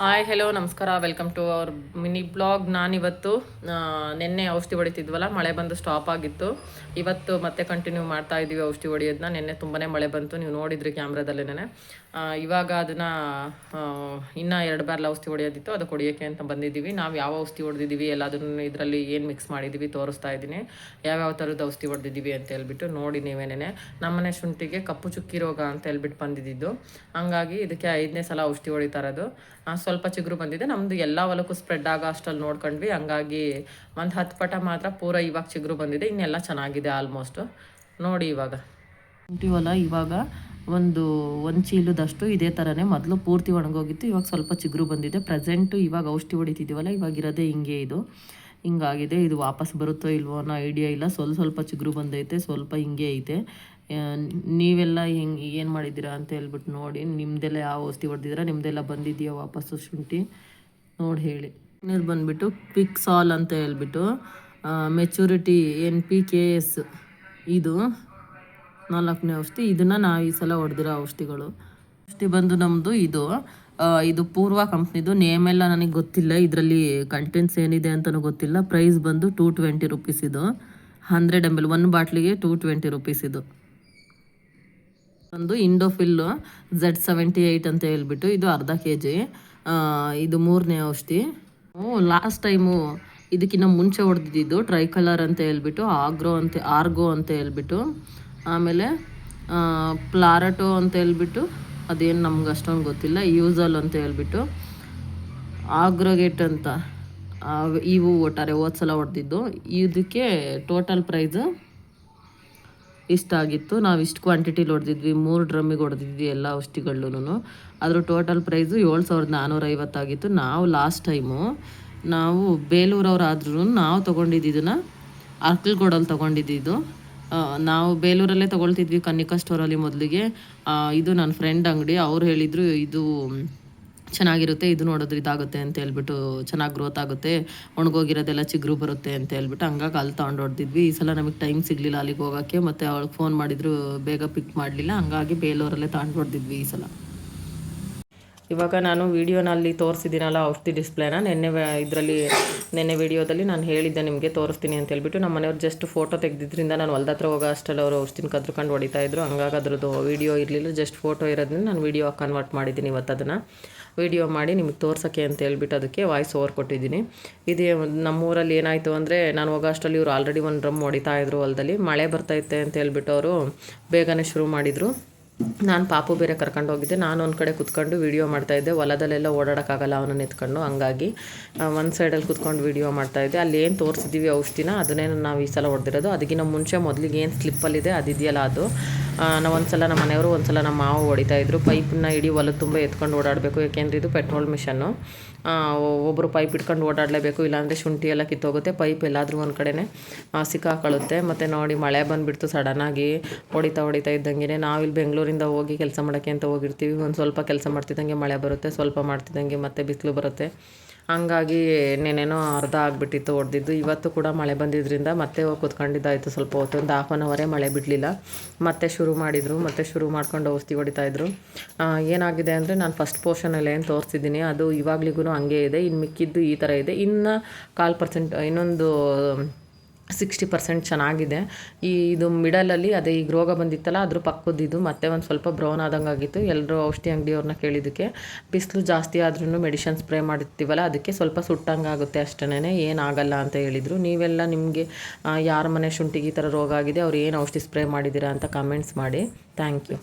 Hi hello ನಮಸ್ಕಾರ. Welcome to our mini blog ನಾನಿವತ್ತು ನಿನ್ನೆ ಔಷಧಿ ಹೊಡಿತಿದ್ವಲ್ಲ ಮಳೆ ಬಂದು ಸ್ಟಾಪ್ ಆಗಿತ್ತು. ಇವತ್ತು ಮತ್ತೆ ಕಂಟಿನ್ಯೂ ಮಾಡ್ತಾ ಇದ್ದೀವಿ ಔಷಧಿ ಹೊಡಿಯೋದನ್ನ ನಿನ್ನೆ ತುಂಬಾ ಮಳೆ ಬಂತು. ನೀವು ನೋಡಿದ್ರಿ ಕ್ಯಾಮ್ರಾದಲ್ಲೇ ಇವಾಗ ಅದನ್ನು ಇನ್ನ ಎರಡು ಬಾರ್ಲ ಔಷಧಿ ಹೊಡೆಯೋದಿತ್ತು. ಅದಕ್ಕೆ ಹೊಡಿಯೋಕ್ಕೆ ಅಂತ ಬಂದಿದ್ದೀವಿ. ನಾವು ಯಾವ ಔಷಧಿ ಹೊಡೆದಿದ್ದೀವಿ ಎಲ್ಲದನ್ನು ಇದರಲ್ಲಿ ಏನು ಮಿಕ್ಸ್ ಮಾಡಿದ್ದೀವಿ ತೋರಿಸ್ತಾ ಇದ್ದೀನಿ. ಯಾವ್ಯಾವ ಥರದ ಔಷಧಿ ಹೊಡೆದಿದ್ದೀವಿ ಅಂತ ಹೇಳ್ಬಿಟ್ಟು ನೋಡಿ ನೀವೇನೇ ನಮ್ಮನೆ ಶುಂಠಿಗೆ ಕಪ್ಪು ಚುಕ್ಕಿ ರೋಗ ಅಂತ ಹೇಳ್ಬಿಟ್ಟು ಬಂದಿದ್ದು. ಹಂಗಾಗಿ ಇದಕ್ಕೆ ಐದನೇ ಸಲ ಔಷಧಿ ಹೊಡಿತಾ ಇರೋದು. ಆ, ಸ್ವಲ್ಪ ಚಿಗುರು ಬಂದಿದೆ. ನಮ್ದು ಎಲ್ಲ ಹೊಲಕ್ಕೂ ಸ್ಪ್ರೆಡ್ ಆಗೋ ಅಷ್ಟಲ್ಲಿ ನೋಡ್ಕೊಂಡ್ವಿ. ಹಂಗಾಗಿ ಒಂದು ಹತ್ತು ಪಟ ಮಾತ್ರ ಪೂರ ಇವಾಗ ಚಿಗುರು ಬಂದಿದೆ. ಇನ್ನೆಲ್ಲ ಚೆನ್ನಾಗಿದೆ ಆಲ್ಮೋಸ್ಟ್ ನೋಡಿ ಇವಾಗ. ಹೊಲ ಇವಾಗ ಒಂದು ಒಂದು ಚೀಲದಷ್ಟು ಇದೇ ಥರನೇ ಮೊದಲು ಪೂರ್ತಿ ಒಣಗೋಗಿತ್ತು. ಇವಾಗ ಸ್ವಲ್ಪ ಚಿಗುರು ಬಂದಿದೆ. ಪ್ರೆಸೆಂಟು ಇವಾಗ ಔಷಧಿ ಹೊಡಿತಿದ್ದೀವಲ್ಲ ಇವಾಗ ಇರೋದೇ ಹಿಂಗೆ ಇದು. ಹಿಂಗಾಗಿದೆ. ಇದು ವಾಪಸ್ ಬರುತ್ತೋ ಇಲ್ವೋ ಅನ್ನೋ ಐಡಿಯಾ ಇಲ್ಲ. ಸ್ವಲ್ಪ ಸ್ವಲ್ಪ ಚಿಗುರು ಬಂದೈತೆ. ಸ್ವಲ್ಪ ಹಿಂಗೆ ಐತೆ. ನೀವೆಲ್ಲ ಹೆಂಗೆ ಏನು ಮಾಡಿದ್ದೀರಾ ಅಂತ ಹೇಳ್ಬಿಟ್ಟು ನೋಡಿ ನಿಮ್ಮದೆಲ್ಲ ಯಾವ ಔಷಧಿ ಹೊಡೆದಿದ್ದೀರಾ ನಿಮ್ಮದೆಲ್ಲ ಬಂದಿದೆಯಾ ವಾಪಸ್ಸು ಶುಂಠಿ? ನೋಡಿ ಹೇಳಿ. ಇನ್ನೊಂದು ಬಂದುಬಿಟ್ಟು ಪಿಕ್ ಸಾಲ್ ಅಂತ ಹೇಳ್ಬಿಟ್ಟು maturity N P K S ಇದು ನಾಲ್ಕನೇ ಔಷಧಿ. ಇದನ್ನು ನಾವು ಈ ಸಲ ಹೊಡೆದಿರೋ ಔಷಧಿಗಳು. ಔಷಧಿ ಬಂದು ನಮ್ಮದು ಇದು ಇದು ಪೂರ್ವ ಕಂಪ್ನಿದು ನೇಮ್ ಎಲ್ಲ ನನಗೆ ಗೊತ್ತಿಲ್ಲ. ಇದರಲ್ಲಿ ಕಂಟೆಂಟ್ಸ್ ಏನಿದೆ ಅಂತಲೂ ಗೊತ್ತಿಲ್ಲ. ಪ್ರೈಸ್ ಬಂದು ಟೂ ಟ್ವೆಂಟಿ ರುಪೀಸ್ ಇದು. ಹಂಡ್ರೆಡ್ ಎಂ ಎಲ್ ಒನ್ ಬಾಟ್ಲಿಗೆ ಟೂ ಟ್ವೆಂಟಿ ರುಪೀಸ್ ಇದು. ಒಂದು ಇಂಡೋಫಿಲ್ಲು ಝಡ್ ಸೆವೆಂಟಿ ಏಯ್ಟ್ ಅಂತ ಹೇಳ್ಬಿಟ್ಟು ಇದು ಅರ್ಧ ಕೆ ಜಿ ಇದು ಮೂರನೇ ಔಷಧಿ. ಲಾಸ್ಟ್ ಟೈಮು ಇದಕ್ಕಿಂತ ಮುಂಚೆ ಹೊಡೆದಿದ್ದು ಟ್ರೈ ಕಲರ್ ಅಂತ ಹೇಳ್ಬಿಟ್ಟು ಆಗ್ರೋ ಅಂತ ಆರ್ಗೋ ಅಂತ ಹೇಳ್ಬಿಟ್ಟು. ಆಮೇಲೆ ಪ್ಲಾರಟೋ ಅಂತ ಹೇಳ್ಬಿಟ್ಟು, ಅದೇನು ನಮ್ಗೆ ಅಷ್ಟೊಂದು ಗೊತ್ತಿಲ್ಲ ಯೂಸಲ್ ಅಂತ ಹೇಳ್ಬಿಟ್ಟು. ಆಗ್ರೋಗೇಟ್ ಅಂತ. ಇವು ಒಟ್ಟಾರೆ ಹೋದ ಸಲ ಹೊಡೆದಿದ್ದು. ಇದಕ್ಕೆ ಟೋಟಲ್ ಪ್ರೈಸು ಇಷ್ಟ ಆಗಿತ್ತು. ನಾವು ಇಷ್ಟು ಕ್ವಾಂಟಿಟಿಲಿ ಹೊಡೆದಿದ್ವಿ. ಮೂರು ಡ್ರಮ್ಮಿಗೆ ಹೊಡೆದಿದ್ವಿ ಎಲ್ಲ ಔಷಧಿಗಳೂ ಅದರ ಟೋಟಲ್ ಪ್ರೈಸು ಏಳು ಸಾವಿರದ ನಾನ್ನೂರ ಐವತ್ತಾಗಿತ್ತು ನಾವು ಲಾಸ್ಟ್ ಟೈಮು ನಾವು ಬೇಲೂರವ್ರಾದ್ರೂ ನಾವು ತೊಗೊಂಡಿದ್ದನ್ನು ಅರ್ಕಲ್ಗೋಡಲ್ಲಿ ತೊಗೊಂಡಿದ್ದು ನಾವು ಬೇಲೂರಲ್ಲೇ ತೊಗೊಳ್ತಿದ್ವಿ ಕನ್ನಿಕಾ ಸ್ಟೋರಲ್ಲಿ ಮೊದಲಿಗೆ. ಇದು ನನ್ನ ಫ್ರೆಂಡ್ ಅಂಗಡಿ. ಅವ್ರು ಹೇಳಿದರು, ಇದು ಚೆನ್ನಾಗಿರುತ್ತೆ, ಇದು ನೋಡಿದ್ರೆ ಇದಾಗುತ್ತೆ ಅಂತ ಹೇಳ್ಬಿಟ್ಟು ಚೆನ್ನಾಗಿ ಗ್ರೋತ್ ಆಗುತ್ತೆ, ಒಣಗೋಗಿರೋದೆಲ್ಲ ಚಿಗುರು ಬರುತ್ತೆ ಅಂತ ಹೇಳ್ಬಿಟ್ಟು ಹಂಗಾಗಿ ಅಲ್ಲಿ ತಗೊಂಡು ಈ ಸಲ ನಮಗೆ ಟೈಮ್ ಸಿಗಲಿಲ್ಲ ಅಲ್ಲಿಗೆ ಹೋಗೋಕ್ಕೆ, ಮತ್ತು ಅವಳಿಗೆ ಫೋನ್ ಮಾಡಿದ್ರು, ಬೇಗ ಪಿಕ್ ಮಾಡಲಿಲ್ಲ, ಹಂಗಾಗಿ ಬೇಲೂರಲ್ಲೇ ತಗೊಂಡು ಈ ಸಲ. ಇವಾಗ ನಾನು ವೀಡಿಯೋನಲ್ಲಿ ತೋರಿಸಿದ್ದೀನಲ್ಲ ಔಷಧಿ ಡಿಸ್ಪ್ಲೇನ ನಿನ್ನೆ ಇದರಲ್ಲಿ, ನಿನ್ನೆ ವೀಡಿಯೋದಲ್ಲಿ ನಾನು ಹೇಳಿದ್ದೆ ನಿಮಗೆ ತೋರಿಸ್ತೀನಿ ಅಂತ ಹೇಳ್ಬಿಟ್ಟು ನಮ್ಮ ಮನೆಯವ್ರು ಜಸ್ಟ್ ಫೋಟೋ ತೆಗೆದಿದ್ದರಿಂದ ನಾನು ಹೊಲ್ದ ಹತ್ರ ಹೋಗೋ ಅಷ್ಟಲ್ಲಿ ಅವರು ಔಷಧಿನ ಕದ್ರುಕೊಂಡು ಹೊಡಿತಾ ಇದ್ರು, ಹಂಗಾಗಿ ಅದ್ರದ್ದು ವೀಡಿಯೋ ಇರಲಿಲ್ಲ ಜಸ್ಟ್ ಫೋಟೋ ಇರೋದ್ರಿಂದ ನಾನು ವೀಡಿಯೋ ಕನ್ವರ್ಟ್ ಮಾಡಿದ್ದೀನಿ ಇವತ್ತು ಅದನ್ನು. ವೀಡಿಯೋ ಮಾಡಿ ನಿಮಗೆ ತೋರ್ಸೋಕ್ಕೆ ಅಂತ ಹೇಳ್ಬಿಟ್ಟು ಅದಕ್ಕೆ ವಾಯ್ಸ್ ಓವರ್ ಕೊಟ್ಟಿದ್ದೀನಿ. ಇದೇ ನಮ್ಮೂರಲ್ಲಿ ಏನಾಯಿತು ಅಂದರೆ ನಾನು ಹೋಗೋ ಅಷ್ಟರಲ್ಲಿ ಇವರು ಆಲ್ರೆಡಿ ಒಂದು ಡ್ರಮ್ ಹೊಡಿತಾ ಇದ್ರು ಹೊಲದಲ್ಲಿ. ಮಳೆ ಬರ್ತೈತೆ ಅಂತ ಹೇಳ್ಬಿಟ್ಟು ಅವರು ಬೇಗನೆ ಶುರು ಮಾಡಿದರು. ನಾನು ಪಾಪು ಬೇರೆ ಕರ್ಕೊಂಡು ಹೋಗಿದ್ದೆ. ನಾನು ಒಂದು ಕಡೆ ಕುತ್ಕೊಂಡು ವೀಡಿಯೋ ಮಾಡ್ತಾಯಿದ್ದೆ ಹೊಲದಲ್ಲೆಲ್ಲ ಓಡಾಡೋಕ್ಕಾಗಲ್ಲ ಅವನನ್ನು ಎತ್ಕೊಂಡು ಹಂಗಾಗಿ ಒಂದು ಸೈಡಲ್ಲಿ ಕುತ್ಕೊಂಡು ವೀಡಿಯೋ ಮಾಡ್ತಾಯಿದ್ದೆ ಅಲ್ಲಿ ಏನು ತೋರಿಸಿದ್ದೀವಿ ಔಷಧಿನ, ಅದನ್ನೇ ನಾವು ಈ ಸಲ ಹೊಡೆದಿರೋದು. ಅದಕ್ಕಿಂತ ಮುಂಚೆ ಮೊದಲಿಗೆ ಏನು ಸ್ಲಿಪ್ಪಲ್ಲಿದೆ ಅದಿದೆಯಲ್ಲ ಅದು. ನಾವು ಒಂದು ಸಲ ನಮ್ಮ ಮನೆಯವರು ಒಂದು ಸಲ ನಮ್ಮ ಮಾವು ಹೊಡಿತಾ ಇದ್ರು. ಪೈಪನ್ನ ಇಡೀ ಹೊಲ ತುಂಬ ಎತ್ಕೊಂಡು ಓಡಾಡಬೇಕು, ಯಾಕೆಂದ್ರೆ ಇದು ಪೆಟ್ರೋಲ್ ಮಿಷನ್ನು. ಒಬ್ಬರು ಪೈಪ್ ಇಟ್ಕೊಂಡು ಓಡಾಡಲೇಬೇಕು, ಇಲ್ಲಾಂದರೆ ಶುಂಠಿ ಎಲ್ಲ ಕಿತ್ತೋಗುತ್ತೆ, ಪೈಪ್ ಎಲ್ಲಾದರೂ ಒಂದು ಕಡೆನೇ ಸಿಕ್ಕಾಕೊಳ್ಳುತ್ತೆ. ಮತ್ತು ನೋಡಿ, ಮಳೆ ಬಂದುಬಿಡ್ತು ಸಡನ್ನಾಗಿ ಹೊಡಿತಾ ಹೊಡಿತಾ ಇದ್ದಂಗೆ ನಾವಿಲ್ಲಿ ಬೆಂಗಳೂರಿಂದ ಹೋಗಿ ಕೆಲಸ ಮಾಡೋಕ್ಕೆ ಅಂತ ಹೋಗಿರ್ತೀವಿ. ಒಂದು ಸ್ವಲ್ಪ ಕೆಲಸ ಮಾಡ್ತಿದ್ದಂಗೆ ಮಳೆ ಬರುತ್ತೆ, ಸ್ವಲ್ಪ ಮಾಡ್ತಿದ್ದಂಗೆ ಮತ್ತೆ ಬಿಸಿಲು ಬರುತ್ತೆ. ಹಂಗಾಗಿ ನೆನೇನೋ ಅರ್ಧ ಆಗಿಬಿಟ್ಟಿತ್ತು ಹೊಡೆದಿದ್ದು ಇವತ್ತು ಕೂಡ ಮಳೆ ಬಂದಿದ್ದರಿಂದ ಮತ್ತೆ ಹೋಗಿ ಕೂತ್ಕೊಂಡಿದ್ದಾಯಿತು ಸ್ವಲ್ಪ ಹೊತ್ತು. ಒಂದು ಹಾಫ್ ಅನ್ ಅವರೇ ಮಳೆ ಬಿಡಲಿಲ್ಲ. ಮತ್ತೆ ಶುರು ಮಾಡಿದರು, ಮತ್ತೆ ಶುರು ಮಾಡ್ಕೊಂಡು ಔಷಧಿ ಹೊಡಿತಾಯಿದ್ರು ಏನಾಗಿದೆ ಅಂದರೆ ನಾನು ಫಸ್ಟ್ ಪೋರ್ಷನಲ್ಲಿ ಏನು ತೋರಿಸಿದ್ದೀನಿ. ಅದು ಇವಾಗ್ಲಿಗೂ ಹಂಗೆ ಇದೆ. ಇನ್ನು ಮಿಕ್ಕಿದ್ದು ಈ ಥರ ಇದೆ. ಇನ್ನು ಕಾಲು ಪರ್ಸೆಂಟ್ ಇನ್ನೊಂದು ಸಿಕ್ಸ್ಟಿ ಪರ್ಸೆಂಟ್ ಚೆನ್ನಾಗಿದೆ. ಈ ಇದು ಮಿಡಲಲ್ಲಿ ಅದೇ ಈಗ ರೋಗ ಬಂದಿತ್ತಲ್ಲ, ಅದ್ರ ಪಕ್ಕದಿದ್ದು ಮತ್ತೆ ಒಂದು ಸ್ವಲ್ಪ ಬ್ರೌನ್ ಆದಂಗೆ ಆಗಿತ್ತು ಎಲ್ಲರೂ ಔಷಧಿ ಅಂಗಡಿಯವ್ರನ್ನ ಕೇಳಿದ್ದಕ್ಕೆ. ಬಿಸಿಲು ಜಾಸ್ತಿ ಆದ್ರೂ ಮೆಡಿಷನ್ ಸ್ಪ್ರೇ ಮಾಡಿರ್ತೀವಲ್ಲ, ಅದಕ್ಕೆ ಸ್ವಲ್ಪ ಸುಟ್ಟಂಗಾಗುತ್ತೆ ಅಷ್ಟೇ ಏನಾಗಲ್ಲ ಅಂತ ಹೇಳಿದರು. ನೀವೆಲ್ಲ ನಿಮಗೆ ಯಾರ ಮನೆ ಶುಂಠಿಗೆ ಈ ಥರ ರೋಗ ಆಗಿದೆ, ಅವ್ರು ಏನು ಔಷಧಿ ಸ್ಪ್ರೇ ಮಾಡಿದ್ದೀರಾ ಅಂತ ಕಮೆಂಟ್ಸ್ ಮಾಡಿ. Thank you